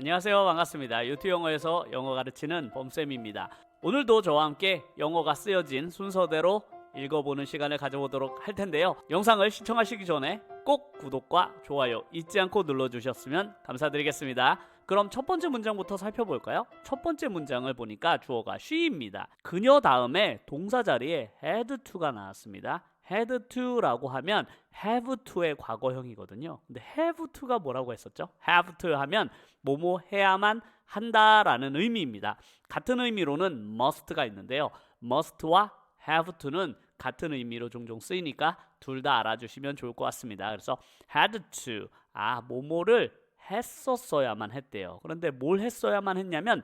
안녕하세요. 반갑습니다. 유튜브 영어에서 영어 가르치는 범쌤입니다. 오늘도 저와 함께 영어가 쓰여진 순서대로 읽어보는 시간을 가져보도록 할 텐데요. 영상을 시청하시기 전에 꼭 구독과 좋아요 잊지 않고 눌러주셨으면 감사드리겠습니다. 그럼 첫 번째 문장부터 살펴볼까요? 첫 번째 문장을 보니까 주어가 she입니다. 그녀 다음에 동사 자리에 had to가 나왔습니다. Had to라고 하면 have to의 과거형이거든요. 근데 have to가 뭐라고 했었죠? have to 하면 뭐뭐 해야만 한다라는 의미입니다. 같은 의미로는 must가 있는데요. must와 have to는 같은 의미로 종종 쓰이니까 둘 다 알아주시면 좋을 것 같습니다. 그래서 had to 아 뭐뭐를 했었어야만 했대요. 그런데 뭘 했어야만 했냐면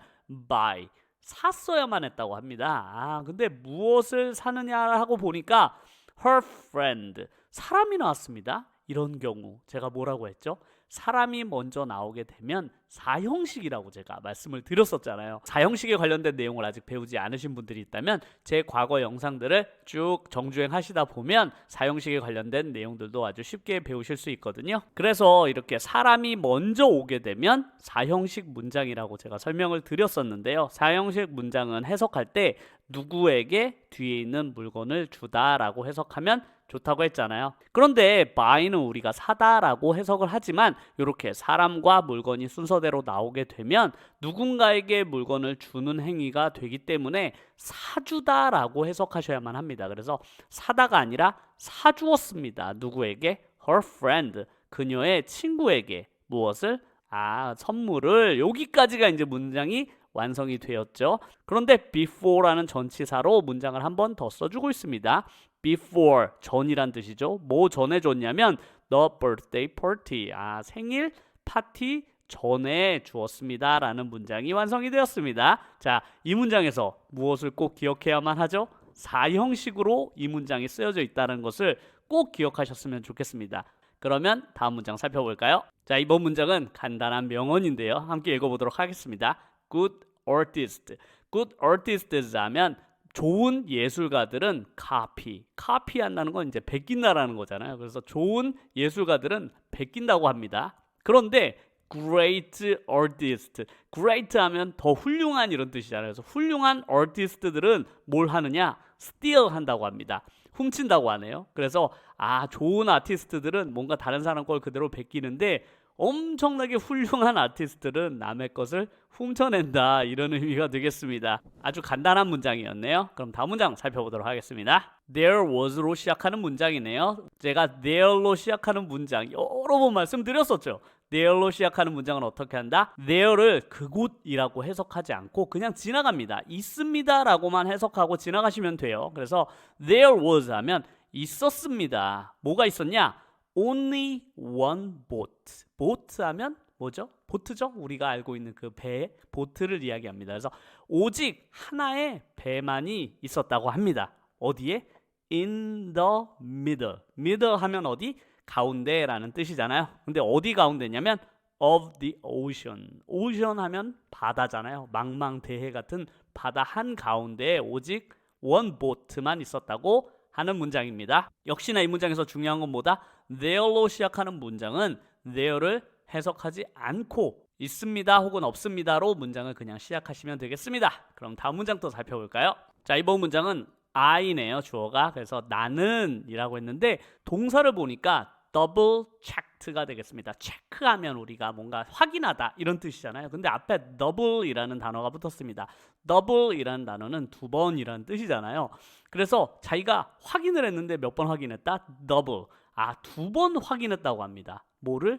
buy 샀어야만 했다고 합니다. 아 근데 무엇을 사느냐 하고 보니까 her friend 사람이 나왔습니다. 이런 경우 제가 뭐라고 했죠? 사람이 먼저 나오게 되면 사형식이라고 제가 말씀을 드렸었잖아요. 사형식에 관련된 내용을 아직 배우지 않으신 분들이 있다면 제 과거 영상들을 쭉 정주행 하시다 보면 사형식에 관련된 내용들도 아주 쉽게 배우실 수 있거든요. 그래서 이렇게 사람이 먼저 오게 되면 사형식 문장이라고 제가 설명을 드렸었는데요. 사형식 문장은 해석할 때 누구에게 뒤에 있는 물건을 주다라고 해석하면 좋다고 했잖아요. 그런데 buy는 우리가 사다라고 해석을 하지만 이렇게 사람과 물건이 순서대로 나오게 되면 누군가에게 물건을 주는 행위가 되기 때문에 사주다라고 해석하셔야만 합니다. 그래서 사다가 아니라 사주었습니다. 누구에게? her friend 그녀의 친구에게 무엇을? 아 선물을 여기까지가 이제 문장이 완성이 되었죠. 그런데 before라는 전치사로 문장을 한 번 더 써주고 있습니다. Before 전이란 뜻이죠. 뭐 전에 줬냐면 the birthday party 아 생일 파티 전에 주었습니다 라는 문장이 완성이 되었습니다. 자, 이 문장에서 무엇을 꼭 기억해야만 하죠? 사형식으로 이 문장이 쓰여져 있다는 것을 꼭 기억하셨으면 좋겠습니다. 그러면 다음 문장 살펴볼까요? 자, 이번 문장은 간단한 명언인데요. 함께 읽어보도록 하겠습니다. Good artist. Good artists 하면 좋은 예술가들은 copy. copy한다는 건 이제 베낀다라는 거잖아요. 그래서 좋은 예술가들은 베낀다고 합니다. 그런데 great artist. great 하면 더 훌륭한 이런 뜻이잖아요. 그래서 훌륭한 artist들은 뭘 하느냐? steal 한다고 합니다. 훔친다고 하네요. 그래서 아 좋은 아티스트들은 뭔가 다른 사람 걸 그대로 베끼는데 엄청나게 훌륭한 아티스트들은 남의 것을 훔쳐낸다 이런 의미가 되겠습니다. 아주 간단한 문장이었네요. 그럼 다음 문장 살펴보도록 하겠습니다. There was로 시작하는 문장이네요. 제가 there로 시작하는 문장 여러 번 말씀드렸었죠. there로 시작하는 문장은 어떻게 한다? there를 그곳이라고 해석하지 않고 그냥 지나갑니다. 있습니다라고만 해석하고 지나가시면 돼요. 그래서 there was 하면 있었습니다. 뭐가 있었냐? Only one boat. boat 하면 뭐죠? 보트죠? 우리가 알고 있는 그 배, 보트를 이야기합니다. 그래서 오직 하나의 배만이 있었다고 합니다. 어디에? In the middle. middle 하면 어디? 가운데라는 뜻이잖아요. 근데 어디 가운데냐면 of the ocean. ocean 하면 바다잖아요. 망망대해 같은 바다 한 가운데에 오직 원 보트만 있었다고 하는 문장입니다. 역시나 이 문장에서 중요한 건 뭐다? there로 시작하는 문장은 there를 해석하지 않고 있습니다 혹은 없습니다로 문장을 그냥 시작하시면 되겠습니다. 그럼 다음 문장 또 살펴볼까요? 자 이번 문장은 I네요 주어가 그래서 나는 이라고 했는데 동사를 보니까 double checked가 되겠습니다. 체크하면 우리가 뭔가 확인하다 이런 뜻이잖아요. 근데 앞에 double이라는 단어가 붙었습니다. double이라는 단어는 두 번이라는 뜻이잖아요. 그래서 자기가 확인을 했는데 몇 번 확인했다? double. 아, 두 번 확인했다고 합니다. 뭐를?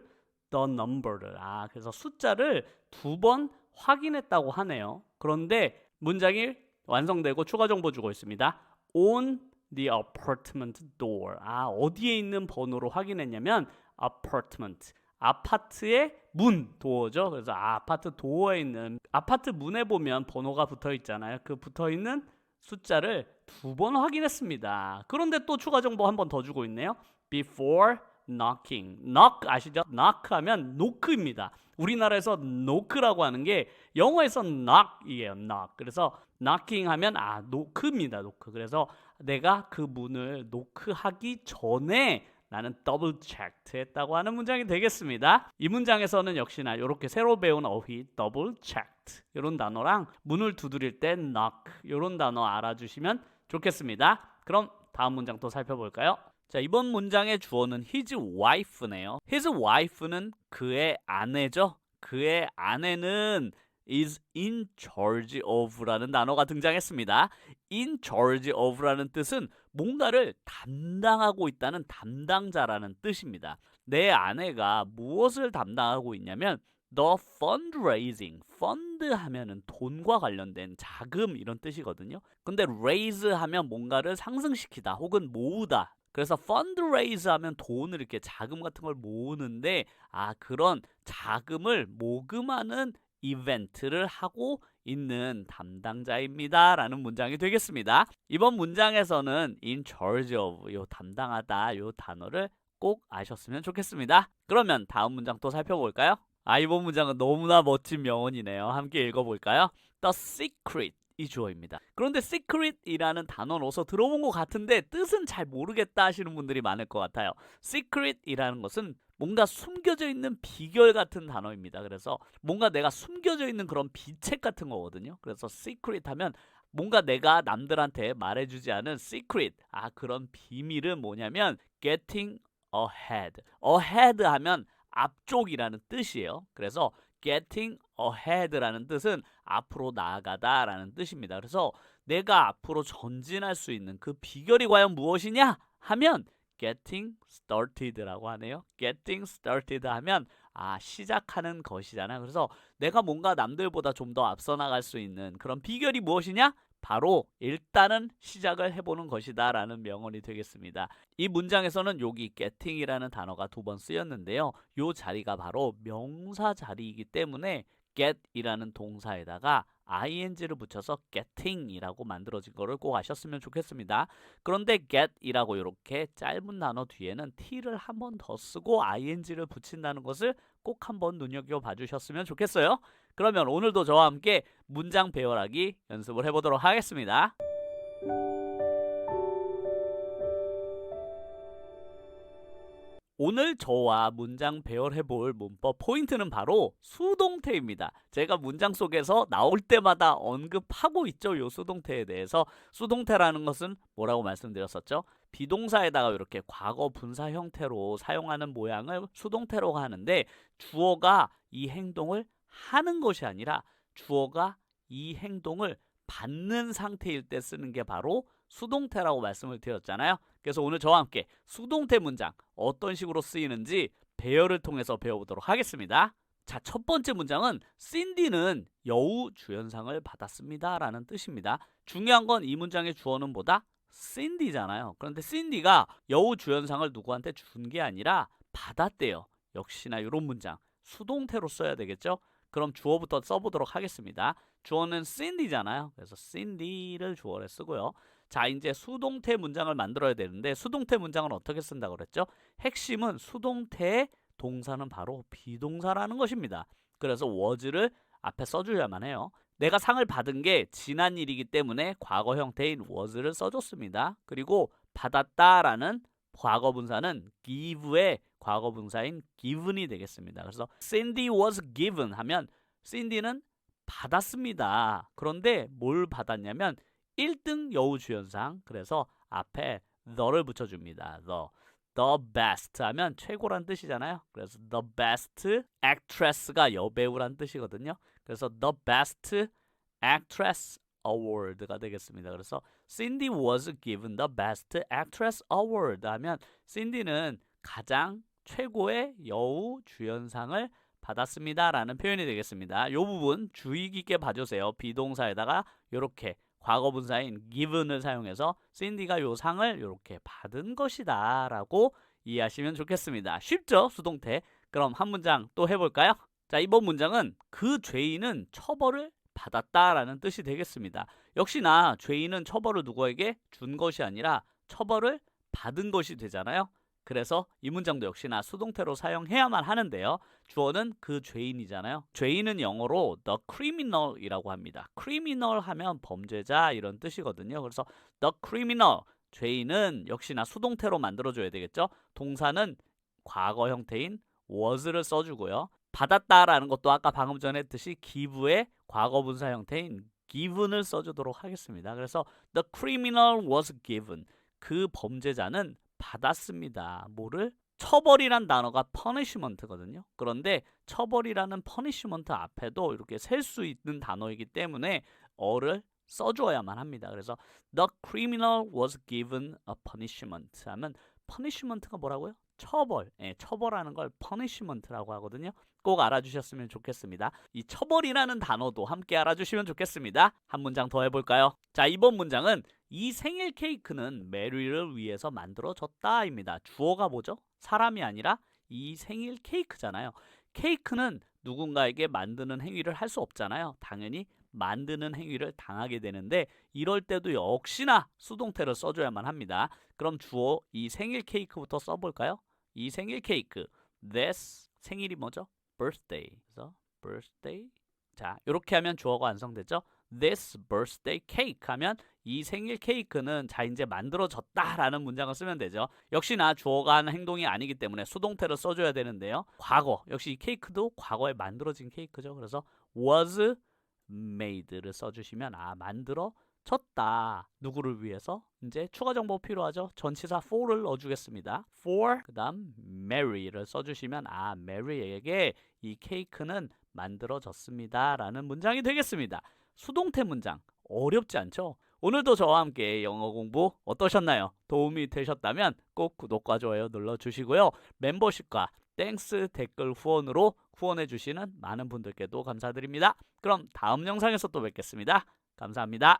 the number를. 아, 그래서 숫자를 두 번 확인했다고 하네요. 그런데 문장이 완성되고 추가 정보 주고 있습니다. on the apartment door. 아, 어디에 있는 번호로 확인했냐면 apartment. 아파트의 문 도어죠. 그래서 아 파트 도어에 있는 아파트 문에 보면 번호가 붙어 있잖아요. 그 붙어 있는 숫자를 두 번 확인했습니다. 그런데 또 추가 정보 한 번 더 주고 있네요. before knocking. knock 아시죠? knock 하면 노크입니다. 우리나라에서 노크라고 하는 게 영어에서 knock이에요. knock. 그래서 knocking 하면 아 노크입니다. 노크. 그래서 내가 그 문을 노크하기 전에 나는 double checked 했다고 하는 문장이 되겠습니다. 이 문장에서는 역시나 이렇게 새로 배운 어휘 double checked 이런 단어랑 문을 두드릴 때 knock 이런 단어 알아주시면 좋겠습니다. 그럼 다음 문장 또 살펴볼까요? 자, 이번 문장의 주어는 his wife네요. his wife는 그의 아내죠. 그의 아내는 is in charge of라는 단어가 등장했습니다. in charge of라는 뜻은 뭔가를 담당하고 있다는 담당자라는 뜻입니다. 내 아내가 무엇을 담당하고 있냐면 the fundraising, fund 하면은 돈과 관련된 자금 이런 뜻이거든요. 근데 raise 하면 뭔가를 상승시키다 혹은 모으다. 그래서 fundraise 하면 돈을 이렇게 자금 같은 걸 모으는데 아 그런 자금을 모금하는 이벤트를 하고 있는 담당자입니다 라는 문장이 되겠습니다. 이번 문장에서는 in charge of 요 담당하다 요 단어를 꼭 아셨으면 좋겠습니다. 그러면 다음 문장 또 살펴볼까요? 아 이번 문장은 너무나 멋진 명언이네요. 함께 읽어볼까요? The secret 이 주어입니다. 그런데 secret이라는 단어는 어서 들어본 것 같은데 뜻은 잘 모르겠다 하시는 분들이 많을 것 같아요. secret이라는 것은 뭔가 숨겨져 있는 비결 같은 단어입니다. 그래서 뭔가 내가 숨겨져 있는 그런 비책 같은 거거든요. 그래서 secret 하면 뭔가 내가 남들한테 말해주지 않은 secret 아 그런 비밀은 뭐냐면 getting ahead ahead 하면 앞쪽이라는 뜻이에요. 그래서 getting ahead라는 뜻은 앞으로 나아가다라는 뜻입니다. 그래서 내가 앞으로 전진할 수 있는 그 비결이 과연 무엇이냐 하면 getting started라고 하네요. getting started 하면 아 시작하는 것이잖아요. 그래서 내가 뭔가 남들보다 좀 더 앞서 나갈 수 있는 그런 비결이 무엇이냐? 바로 일단은 시작을 해보는 것이다 라는 명언이 되겠습니다. 이 문장에서는 여기 getting이라는 단어가 두 번 쓰였는데요. 이 자리가 바로 명사 자리이기 때문에 get이라는 동사에다가 ing를 붙여서 getting이라고 만들어진 거를 꼭 아셨으면 좋겠습니다. 그런데 get이라고 이렇게 짧은 단어 뒤에는 t를 한 번 더 쓰고 ing를 붙인다는 것을 꼭 한번 눈여겨 봐 주셨으면 좋겠어요. 그러면 오늘도 저와 함께 문장 배열하기 연습을 해보도록 하겠습니다. 오늘 저와 문장 배열해 볼 문법 포인트는 바로 수동태입니다. 제가 문장 속에서 나올 때마다 언급하고 있죠. 요 수동태에 대해서. 수동태라는 것은 뭐라고 말씀드렸었죠? 비동사에다가 이렇게 과거 분사 형태로 사용하는 모양을 수동태로 하는데 주어가 이 행동을 하는 것이 아니라 주어가 이 행동을 받는 상태일 때 쓰는 게 바로 수동태라고 말씀을 드렸잖아요. 그래서 오늘 저와 함께 수동태 문장 어떤 식으로 쓰이는지 배열을 통해서 배워보도록 하겠습니다. 자, 첫 번째 문장은 신디는 여우 주연상을 받았습니다. 라는 뜻입니다. 중요한 건 이 문장의 주어는 보다 신디잖아요. 그런데 신디가 여우 주연상을 누구한테 준 게 아니라 받았대요. 역시나 이런 문장 수동태로 써야 되겠죠? 그럼 주어부터 써보도록 하겠습니다. 주어는 신디잖아요. 그래서 신디를 주어로 쓰고요. 자, 이제 수동태 문장을 만들어야 되는데 수동태 문장은 어떻게 쓴다고 그랬죠? 핵심은 수동태의 동사는 바로 비동사라는 것입니다. 그래서 was를 앞에 써줘야만 해요. 내가 상을 받은 게 지난 일이기 때문에 과거 형태인 was를 써줬습니다. 그리고 받았다라는 과거 분사는 give의 과거 분사인 given이 되겠습니다. 그래서 Cindy was given 하면 Cindy는 받았습니다. 그런데 뭘 받았냐면 1등 여우 주연상. 그래서 앞에 the를 붙여줍니다. the. the best 하면 최고란 뜻이잖아요. 그래서 the best actress가 여배우란 뜻이거든요. 그래서 the best actress award가 되겠습니다. 그래서 Cindy was given the best actress award 하면 신디는 가장 최고의 여우 주연상을 받았습니다라는 표현이 되겠습니다. 이 부분 주의 깊게 봐주세요. 비동사에다가 이렇게 과거 분사인 given을 사용해서 신디가 요 상을 이렇게 받은 것이다 라고 이해하시면 좋겠습니다. 쉽죠? 수동태. 그럼 한 문장 또 해볼까요? 자, 이번 문장은 그 죄인은 처벌을 받았다라는 뜻이 되겠습니다. 역시나 죄인은 처벌을 누구에게 준 것이 아니라 처벌을 받은 것이 되잖아요. 그래서 이 문장도 역시나 수동태로 사용해야만 하는데요. 주어는 그 죄인이잖아요. 죄인은 영어로 the criminal이라고 합니다. criminal 하면 범죄자 이런 뜻이거든요. 그래서 the criminal 죄인은 역시나 수동태로 만들어줘야 되겠죠. 동사는 과거 형태인 was를 써주고요. 받았다라는 것도 아까 방금 전에 했듯이 give의 과거 분사 형태인 given을 써주도록 하겠습니다. 그래서 the criminal was given 그 범죄자는 받았습니다. 뭐를? 처벌이란 단어가 punishment거든요. 그런데 처벌이라는 punishment 앞에도 이렇게 셀 수 있는 단어이기 때문에 어를 써줘야만 합니다. 그래서 the criminal was given a punishment 하면 punishment가 뭐라고요? 처벌. 예, 처벌하는 걸 punishment라고 하거든요. 꼭 알아주셨으면 좋겠습니다. 이 처벌이라는 단어도 함께 알아주시면 좋겠습니다. 한 문장 더 해볼까요? 자, 이번 문장은 이 생일 케이크는 메리를 위해서 만들어졌다입니다. 주어가 뭐죠? 사람이 아니라 이 생일 케이크잖아요. 케이크는 누군가에게 만드는 행위를 할 수 없잖아요. 당연히 만드는 행위를 당하게 되는데 이럴 때도 역시나 수동태를 써줘야만 합니다. 그럼 주어 이 생일 케이크부터 써볼까요? 이 생일 케이크 this 생일이 뭐죠? birthday 그래서 birthday 자 이렇게 하면 주어가 완성되죠. this birthday cake 하면 이 생일 케이크는 자 이제 만들어졌다라는 문장을 쓰면 되죠. 역시나 주어가 하는 행동이 아니기 때문에 수동태를 써줘야 되는데요. 과거 역시 이 케이크도 과거에 만들어진 케이크죠. 그래서 was made를 써주시면 아 만들어 졌다 누구를 위해서 이제 추가 정보 필요하죠. 전치사 for를 넣어주겠습니다. for 그 다음 Mary를 써주시면 아 Mary에게 이 케이크는 만들어졌습니다 라는 문장이 되겠습니다. 수동태 문장 어렵지 않죠? 오늘도 저와 함께 영어 공부 어떠셨나요? 도움이 되셨다면 꼭 구독과 좋아요 눌러주시고요. 멤버십과 땡스 댓글 후원으로 후원해주시는 많은 분들께도 감사드립니다. 그럼 다음 영상에서 또 뵙겠습니다. 감사합니다.